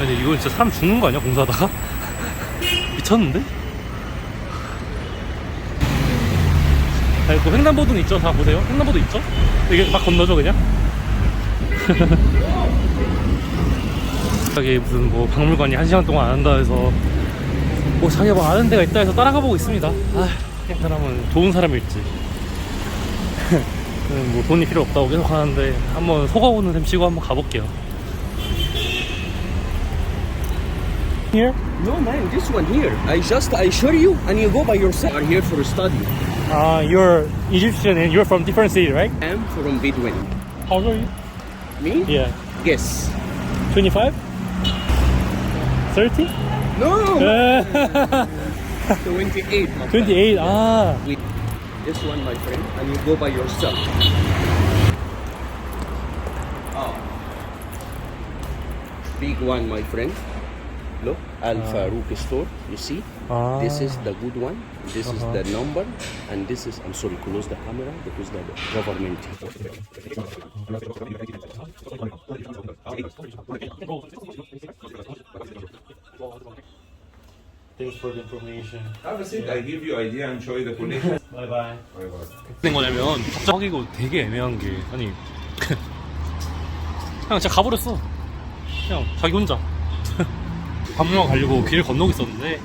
근데 이거 진짜 사람 죽는 거 아니야 공사하다가? 미쳤는데? 자, 그 횡단보도는 있죠 다 보세요 횡단보도 있죠? 이게 막 건너죠 그냥? 자기 무슨 뭐 박물관이 한 시간 동안 안 한다 해서 뭐 자기가 뭐 아는 데가 있다 해서 따라가 보고 있습니다 아, 이 사람은 좋은 사람일지 저는 뭐 돈이 필요 없다고 계속 하는데 한번 속아보는 셈 치고 한번 가볼게요 Here? No, man, this one here. I just I show you, and you go by yourself. Are here for a study. Uh, you're Egyptian and you're from different city, right? I'm from Bedouin. How old are you? Me? Yeah. Yes. 25? 30? No. Uh, 28. my friend. 28. Ah. This one, my friend, and you go by yourself. Oh. Big one, my friend. Look, Al Farouk store. You see? Ah. This is the good one. This Uh-huh. is the number, and this is. I'm sorry, close the camera because the government. Thanks for the information. Have a seat. I give you idea and show you the connection. Bye bye. Bye bye. 된 거냐면 갑자기 이거 되게 애매한 게 아니 그냥 진짜 가버렸어 그냥 자기 혼자 박물관 가려고 길을 건너고 있었는데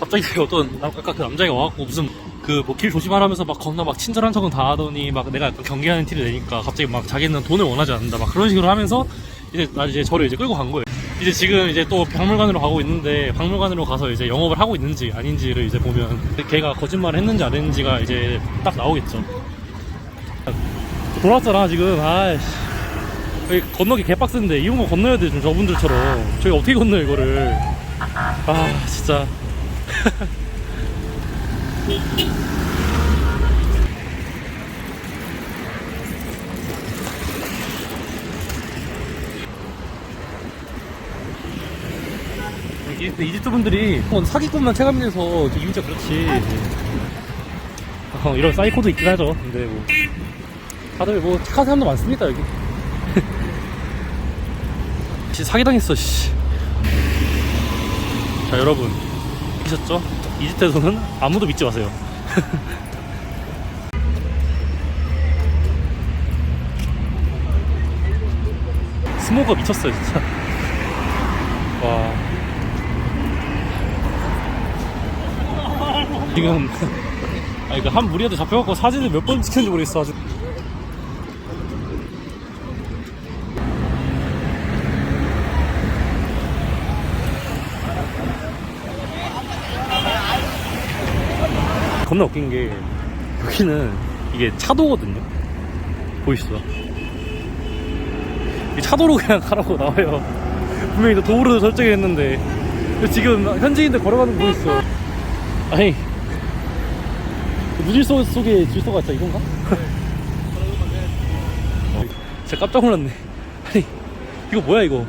갑자기 어떤 남- 아까 그 남자애가 와갖고 무슨 그뭐길 조심하라면서 막 겁나 막 친절한 척은 다 하더니 막 내가 약간 경계하는 티를 내니까 갑자기 막 자기는 돈을 원하지 않는다 막 그런 식으로 하면서 이제 나 이제 저를 이제 끌고 간 거예요. 이제 지금 이제 또 박물관으로 가고 있는데 박물관으로 가서 이제 영업을 하고 있는지 아닌지를 이제 보면 걔가 거짓말을 했는지 안 했는지가 이제 딱 나오겠죠. 돌았잖아 지금. 아이씨 여기 건너기 개빡센데 이런 거 건너야 돼 좀 저분들처럼. 저희 어떻게 건너 이거를? 아 진짜. 이- 이집트 분들이 뭐 사기꾼만 체감해서 이민자 그렇지. 어, 이런 사이코도 있긴 하죠. 근데 뭐. 다들 뭐 착한 사람도 많습니다 여기 씨 사기당했어 씨. 자 여러분. 보셨죠? 이집트에서는 아무도 믿지 마세요. 스모가 미쳤어요 진짜. 와. 지금 아니 그한 무리한테 잡혀갖고 사진을 몇 번 찍혔는지 모르겠어 아주 겁나 웃긴 게 여기는 이게 차도거든요 보이시죠? 이 차도로 그냥 가라고 나와요 분명히 또 도로도 설정했는데 지금 현지인들 걸어가는 거 보이시죠? 아니 무질서 속에 질서가 있다 이건가? 진짜 깜짝 놀랐네 아니 이거 뭐야 이거